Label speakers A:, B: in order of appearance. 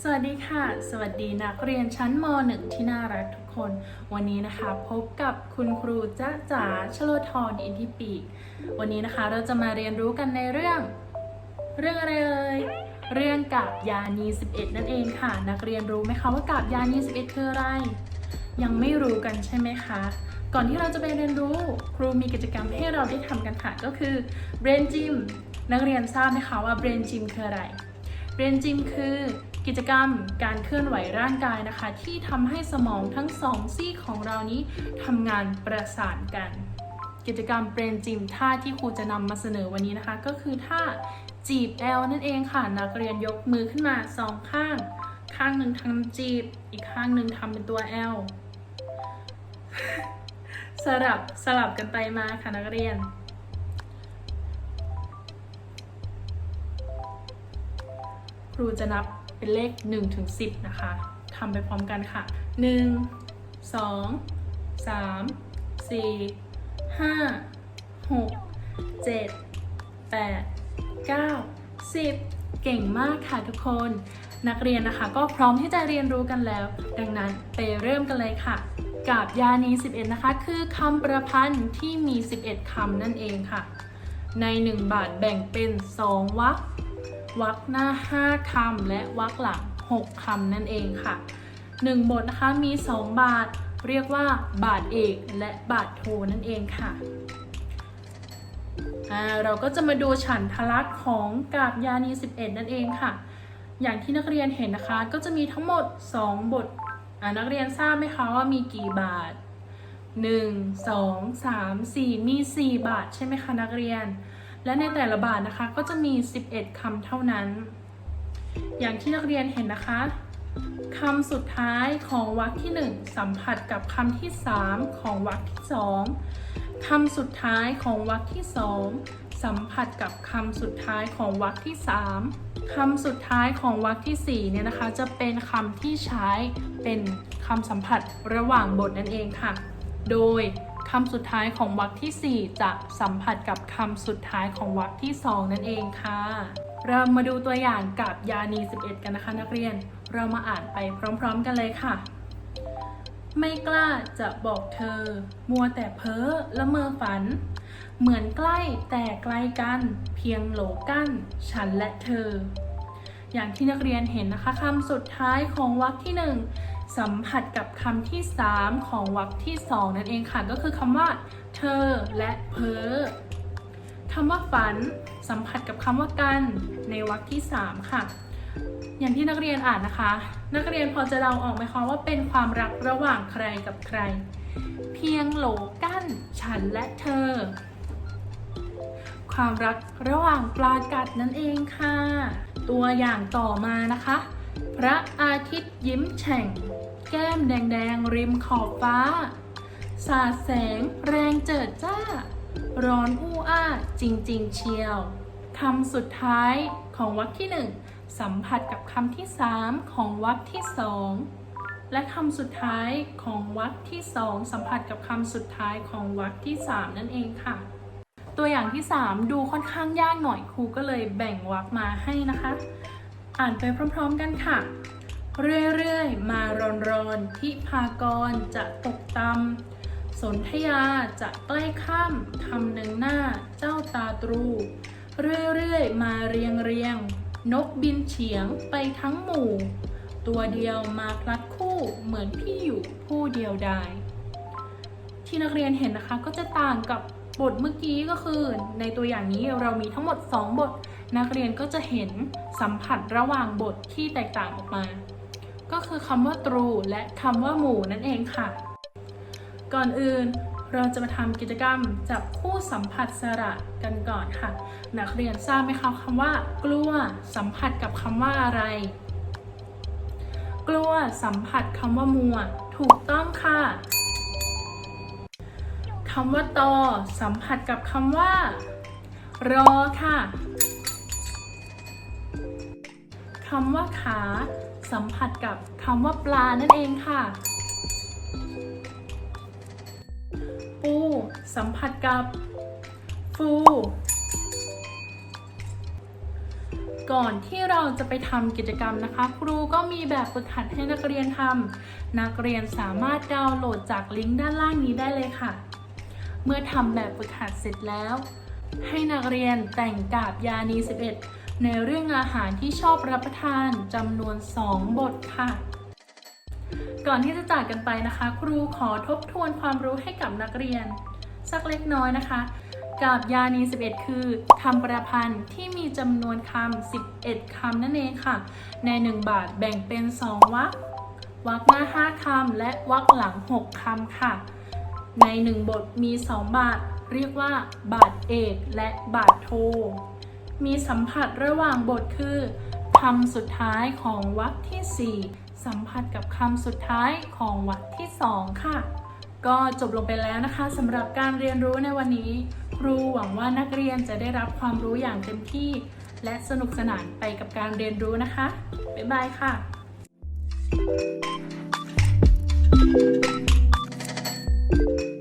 A: สวัสดีค่ะ สวัสดีนักเรียนชั้นม .1 ที่น่ารักทุกคน วันนี้นะคะพบกับคุณครูจ้าจ๋าชโลธรอินทิปีกวันนี้นะคะเราจะมาเรียนรู้กันในเรื่อง เรื่องอะไรเอ่ยเรื่องกาบยานี11 นั่นเองค่ะ นักเรียนรู้ไหมคะว่ากาบยานี11 คืออะไร ยังไม่รู้กันใช่ไหมคะ ก่อนที่เราจะไปเรียนรู้ครูมีกิจกรรมให้เราได้ทำกันค่ะก็คือ brain gym นักเรียนทราบไหมคะว่า brain gym คืออะไร brain gym คือกิจกรรมการเคลื่อนไหวร่างกายนะคะ ที่ทำให้สมองทั้งสองซีกของเรานี้ทำงานประสานกัน กิจกรรม brain gym ท่าที่ครูจะนำมาเสนอวันนี้นะคะ ก็คือท่าจีบ L นั่นเองค่ะนักเรียนยกมือขึ้นมาสองข้าง ข้างหนึ่งทำจีบ อีกข้างหนึ่งทำเป็นตัว L สลับสลับกันไปมาค่ะนักเรียน ครูจะนับเป็นเลข1ถึง10 นะคะทำไปพร้อมกันค่ะ 1 2 3 4 5 6 7 8 9 10 เก่งมากค่ะทุกคน นักเรียนนะคะก็พร้อมที่จะเรียนรู้กันแล้ว ดังนั้นไปเริ่มกันเลยค่ะกาบยานี 11 นะคะ คือคำประพันธ์ที่มี 11 คำนั่นเองค่ะ ใน 1 บาทแบ่งเป็น 2วรรค วรรคหน้า 5คำและวรรคหลัง 6คำนั่นเองค่ะ 1 บทนะคะมี 2 บาท เรียกว่าบาทเอกและบาทโทนั่นเองค่ะอ่าเราก็จะมาดูฉันทลักษณ์ของกาบยานี 11 นั่นเองค่ะ อย่างที่นักเรียนเห็นนะคะ ก็จะมีทั้งหมด 2 บทนักเรียนทราบไหมคะว่ามีกี่บาท 1 2 3 4 มี 4 บาทใช่ไหมคะนักเรียน และในแต่ละบาทนะคะก็จะมี 11คำเท่านั้น อย่างที่นักเรียนเห็นนะคะคำสุดท้ายของวรรคที่ 1 สัมผัสกับคำที่ 3 ของวรรคที่ 2 คำสุดท้ายของวรรคที่ 2 สัมผัสกับคำสุดท้ายของวรรคที่ 3 คำสุดท้ายของวรรคที่4เนี่ยนะคะ จะเป็นคำที่ใช้เป็นคำสัมผัสระหว่างบทนั่นเองค่ะ โดย คำสุดท้ายของวรรคที่ 4 จะสัมผัสกับคำสุดท้ายของวรรคที่ 2 นั่นเองค่ะ เรามาดูตัวอย่างกับยานี 11 กันนะคะนักเรียน เรามาอ่านไปพร้อมๆกันเลยค่ะ ไม่กล้าจะบอกเธอ มัวแต่เพ้อละเมอฝัน เหมือนใกล้แต่ไกลกัน เพียงโหลกั้น ฉันและเธอ อย่างที่นักเรียนเห็นนะคะคำสุดท้ายของวรรคที่หนึ่ง สัมผัสกับคำที่ 3 ของวรรคที่ 2 นั่นเองค่ะ ก็คือคำว่า เธอและเพ้อคำว่าฝัน สัมผัสกับคำว่ากัน ในวรรคที่ 3 ค่ะ อย่างที่นักเรียนอ่านนะคะ นักเรียนพอจะเดาออกไหมคะว่าเป็นความรักระหว่างใครกับใคร เพียงโหลกั้น ฉันและเธอ ความรักระหว่างปลากัดนั่นเองค่ะ ตัวอย่างต่อมานะคะ ระอาทิตย์ยิ้มแฉ่ง แก้มแดงๆ ริมขอบฟ้า สาดแสงแรงเจิดจ้า ร้อนอู้อ้าจริงๆเชียวคำสุดท้ายของวรรคที่หนึ่งสัมผัสกับคำที่สามของวรรคที่สองและคำสุดท้ายของวรรคที่สองสัมผัสกับคำสุดท้ายของวรรคที่สามนั่นเองค่ะ ตัวอย่างที่ 3 ดูค่อนข้างยากหน่อยครูก็เลยแบ่งวรรคมาให้นะคะ อ่านไปพร้อมๆกันค่ะ เรื่อยๆ มาร้อนๆที่พากรจะตกตำสนธยาจะใกล้ค่ำคำหนึ่งหน้าเจ้าตาตรู เรื่อยๆ มาเรียงเรียง นกบินเฉียงไปทั้งหมู่ ตัวเดียวมาพลัดคู่เหมือนพี่อยู่ผู้เดียวดายที่นักเรียนเห็นนะคะก็จะต่างกับบทเมื่อกี้ก็คือ ในตัวอย่างนี้เรามีทั้งหมด 2 บท นักเรียนก็จะเห็นสัมผัสระหว่างบทที่แตกต่างออกมา ก็คือคำว่าตรูและคำว่าหมู่นั่นเองค่ะ ก่อนอื่นเราจะมาทำกิจกรรมจับคู่สัมผัสสระกันก่อนค่ะ นักเรียนทราบไหมคะคำว่า กลัวสัมผัสกับคำว่าอะไร กลัวสัมผัสคำว่ามัว ถูกต้องค่ะคำว่าตอสัมผัสกับคำว่า รอค่ะ คำว่าขา สัมผัสกับคำว่าปลานั่นเองค่ะ ปู สัมผัสกับฟูก่อนที่เราจะไปทำกิจกรรมนะคะ ครูก็มีแบบฝึกหัดให้นักเรียนทำนักเรียนสามารถดาวน์โหลดจากลิงก์ด้านล่างนี้ได้เลยค่ะ เมื่อทำแบบฝึกหัดเสร็จแล้ว ให้นักเรียนแต่งกาบยานี 11 ในเรื่องอาหารที่ชอบรับประทานจำนวน 2 บทค่ะ ก่อนที่จะจากกันไปนะคะ ครูขอทบทวนความรู้ให้กับนักเรียน สักเล็กน้อยนะคะกาบยานี 11 คือคำประพันธ์ที่มีจำนวนคำ 11 คำนั่นเองค่ะ ใน 1 บาทแบ่งเป็น 2วรรควรรคหน้า 5 คำ และวรรคหลัง 6 คำค่ะ ใน 1 บทมี 2 บาท เรียกว่า บาทเอก และบาทโท มีสัมผัสระหว่างบทคือคำสุดท้ายของวรรคที่ 4 สัมผัสกับคำสุดท้ายของวรรคที่ 2 ค่ะ ก็จบลงไปแล้วนะคะสำหรับการเรียนรู้ในวันนี้ ครูหวังว่านักเรียนจะได้รับความรู้อย่างเต็มที่ และสนุกสนานไปกับการเรียนรู้นะคะ บ๊ายบายค่ะ thank you